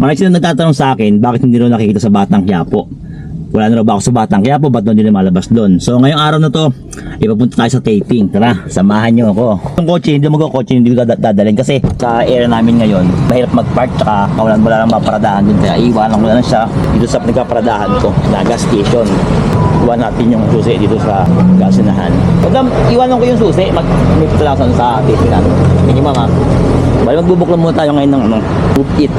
Marami silang nagtatanong sa akin, bakit hindi rin nakikita sa Batang Quiapo? Wala na ba ako sa Batang Quiapo, ba't doon din malabas doon? So ngayong araw na to, ipapunta tayo sa taping. Tara, samahan nyo ako. Yung kotse, hindi mo ko kotse, hindi ko dad- dadalhin kasi sa area namin ngayon, mahirap mag-park tsaka wala wala nang maparadahan dun. Kaya iwanan ko na lang siya dito sa nagpaparadahan ko, na gas station. Iwan natin yung susi dito sa gasinahan. Madam, iwanan ko yung susi, mag may patalasan sa natin. Minimum ha. Bali magbubuklan muna tayo ngayon ng ano, book it.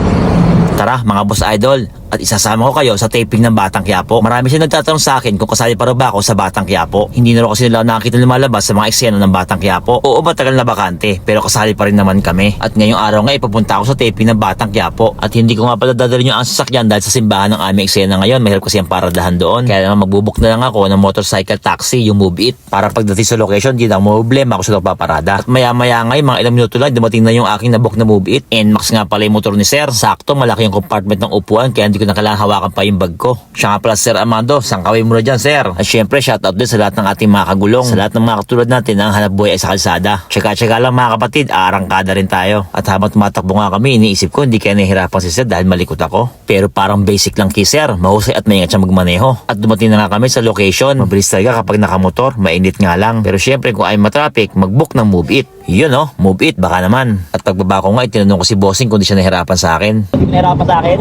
Tara mga boss idol, at isasama ko kayo sa taping ng Batang Quiapo. Marami siya nagtatanong sa akin kung kasali pa ba ako sa Batang Quiapo. Hindi na kasi nila nakakita lumalabas sa mga eksena ng Batang Quiapo. Oo, matagal na bakante, pero kasali pa rin naman kami. At ngayong araw nga ipapunta ako sa taping ng Batang Quiapo. At hindi ko nga pala dadalhin yung ang sasakyan dahil sa simbahan ng aming eksena ngayon. Mahirap kasi ang paradahan doon. Kaya naman magbubuk na lang ako ng motorcycle taxi, yung Move It. Para pagdating sa location, di na problema ako sa nagpaparada. At maya maya nga, mga ilang minuto lang, dumating na yung aking nabok na Move It. NMAX nga pala yung motor ni Sir. Sakto, malaki yung compartment ng upuan, kaya hindi ko na kailangan hawakan pa yung bag ko. Siya nga pala Sir Amado, sangkawin mo na dyan Sir. At syempre, shoutout din sa lahat ng ating mga kagulong. Sa lahat ng mga katulad natin na ang hanap buhay ay sa kalsada. Tsaka-tsaka lang mga kapatid, arangkada rin tayo. At habang tumatakbo nga kami, iniisip ko hindi kaya nahihirapan si Sir dahil malikot ako. Pero parang basic lang kay Sir, mahusay at maingat siya magmaneho. At dumating na nga kami sa location. Mabilis talaga kapag nakamotor, mainit nga lang. Pero syempre kung ay matraffic, mag-book ng Move It. Yun oh, Move It, baka naman. At pagbaba ko nga, itinanong ko si Bossing kung di siya nahirapan sa akin. Nahirapan sa akin?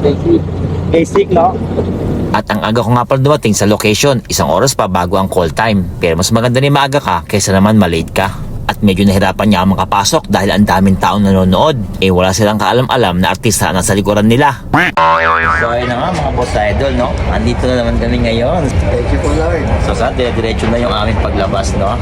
basic. Basic, no? At ang aga ko nga pala dumating sa location, isang oras pa bago ang call time. Pero mas maganda ni maaga ka kaysa naman malate ka. At medyo nahirapan niya ang makapasok dahil ang daming taong nanonood. Eh wala silang kaalam-alam na artista na sa likuran nila. So ayun na nga mga boss idol, no? Andito na naman kami ngayon. Thank you po, Lord. So sa dire-diretso na yung aming paglabas, no?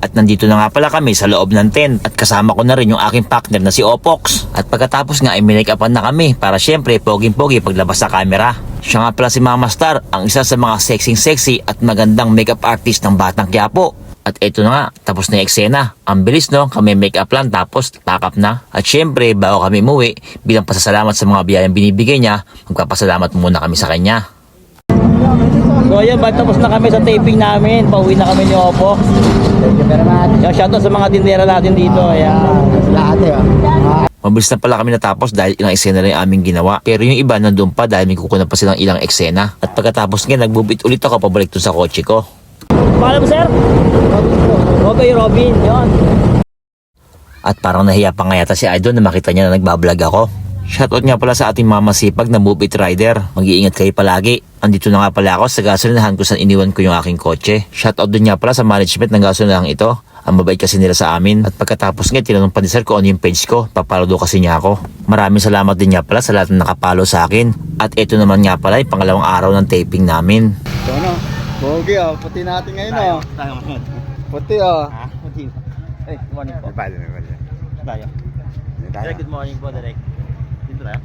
At nandito na nga pala kami sa loob ng tent at kasama ko na rin yung aking partner na si Opox. At pagkatapos nga ay minake upan na kami para syempre poging-pogi paglabas sa camera. Siya nga pala si Mama Star, ang isa sa mga sexy-sexy at magandang makeup artist ng Batang Quiapo. At eto na nga, tapos na yung eksena. Ang bilis no, kami makeup lang tapos pack up na. At syempre, bago kami umuwi, bilang pasasalamat sa mga biyayang binibigay niya, magpapasalamat muna kami sa kanya. So ayan, ba't tapos na kami sa taping namin. Pauwi na kami ni Opo. Thank you very much. Yung shoutout sa mga tindera natin dito. Ayan. Lahat eh. oh. Mabilis na pala kami natapos dahil ilang eksena lang yung aming ginawa. Pero yung iba nandun pa dahil may kukunan pa silang ilang eksena. At pagkatapos nga, nagbubit ulit ako pabalik dun sa kotse ko. Paalam sir? Okay, Robin. Yun. At parang nahiya pa nga yata si Idol na makita niya na nagbablog ako. Shoutout nga pala sa ating mama sipag na move it rider. Mag-iingat kayo palagi. Andito na nga pala ako sa gasolinahan kung saan iniwan ko yung aking kotse. Shoutout din nga pala sa management ng gasolinahan ito. Ang mabait kasi nila sa amin. At pagkatapos nga, tinanong pa ni sir kung ano yung page ko. Papalo daw kasi niya ako. Maraming salamat din nga pala sa lahat na nakapalo sa akin. At ito naman nga pala yung pangalawang araw ng taping namin. So ano? Bogi oh. Puti natin ngayon oh. Tayo ngayon. Puti oh. Ha? Hey, good morning po. Bye, bye, bye. Tayo. Tayo. good morning po, Direk. Dito tayo.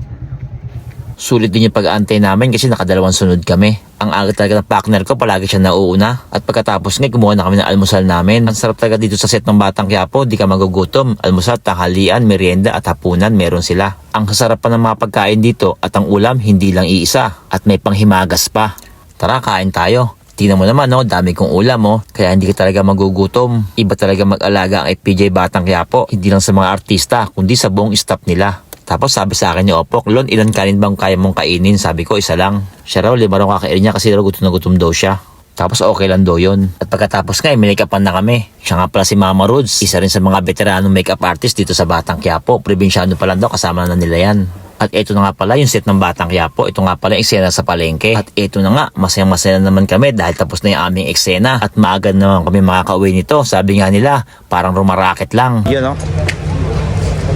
Sulit din yung pag-aantay namin kasi nakadalawang sunod kami. Ang aga talaga ng partner ko, palagi siya nauuna. At pagkatapos nga, gumawa na kami ng almusal namin. Ang sarap talaga dito sa set ng Batang Quiapo, di ka magugutom. Almusal, tanghalian, merienda at hapunan, meron sila. Ang sasarap pa ng mga pagkain dito at ang ulam, hindi lang iisa. At may panghimagas pa. Tara, kain tayo. Tingnan mo naman, no, dami kong ulam, mo. Kaya hindi ka talaga magugutom. Iba talaga mag-alaga ang FPJ Batang Quiapo. Hindi lang sa mga artista, kundi sa buong staff nila. Tapos sabi sa akin ni Opok, Lon, ilan kanin bang kaya mong kainin? Sabi ko, isa lang. Siya raw, lima raw kakainin niya kasi raw gutom na gutom daw siya. Tapos okay lang daw yun. At pagkatapos nga, minake-upan na kami. Siya nga pala si Mama Rhodes, isa rin sa mga veteranong makeup artist dito sa Batang Quiapo. Probinsyano pa lang daw, kasama na nila yan. At ito na nga pala yung set ng Batang Quiapo. Ito nga pala yung eksena sa palengke. At ito na nga, masayang masaya naman kami dahil tapos na yung aming eksena. At maaga naman kami makakauwi nito. Sabi nga nila, parang rumaraket lang. Yun no?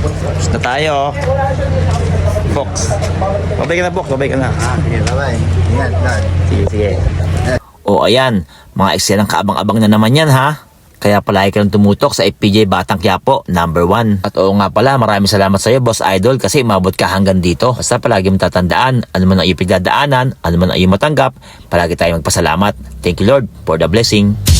Tapos na tayo. Box. Babay ka na, Box. Babay ka na. Ah, sige, bye-bye. Ingat. Sige, sige. O ayan, mga eksenang kaabang-abang na naman yan ha. Kaya palagi ka lang tumutok sa FPJ Batang Quiapo, number 1. At oo nga pala, maraming salamat sa iyo, Boss Idol, kasi umabot ka hanggang dito. Basta palagi mo tatandaan, ano man ang iyong pagdadaanan, ano man ang iyong matanggap, palagi tayong magpasalamat. Thank you Lord for the blessing.